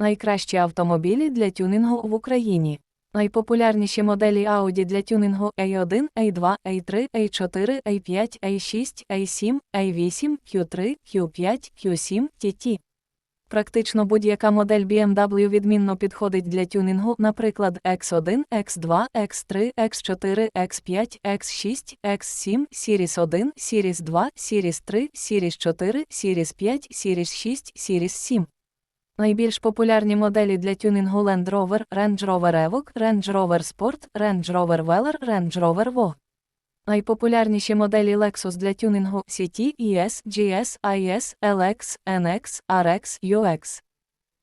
Найкращі автомобілі для тюнінгу в Україні. Найпопулярніші моделі Audi для тюнінгу A1, A2, A3, A4, A5, A6, A7, A8, Q3, Q5, Q7, TT. Практично будь-яка модель BMW відмінно підходить для тюнінгу, наприклад, X1, X2, X3, X4, X5, X6, X7, Series 1, Series 2, Series 3, Series 4, Series 5, Series 6, Series 7. Найбільш популярні моделі для тюнінгу Land Rover, Range Rover Evoque, Range Rover Sport, Range Rover Velar, Range Rover Vogue. Найпопулярніші моделі Lexus для тюнінгу CT, ES, GS, IS, LX, NX, RX, UX.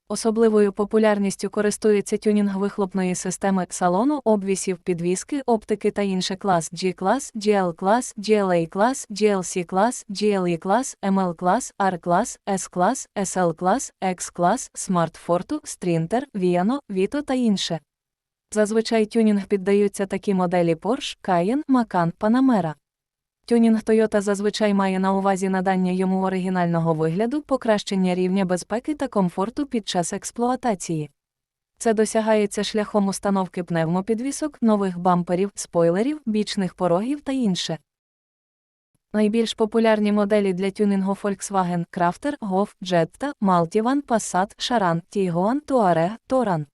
Особливою популярністю користується тюнінг вихлопної системи салону, обвісів підвіски, оптики та інше клас G-клас, GL-клас, GLA-клас, GLC-клас, GLE-клас, ML-клас, R-клас, S-клас, SL-клас, X-клас, Fortu, Strinter, Viano, Vito та інше. Зазвичай тюнінг піддаються такі моделі Porsche, Cayenne, Macan, Panamera. Тюнінг Toyota зазвичай має на увазі надання йому оригінального вигляду, покращення рівня безпеки та комфорту під час експлуатації. Це досягається шляхом установки пневмопідвісок, нових бамперів, спойлерів, бічних порогів та інше. Найбільш популярні моделі для тюнінгу Volkswagen Crafter, Golf, Jetta, Multivan, Passat, Charan, Tiguan, Touareg, Touran.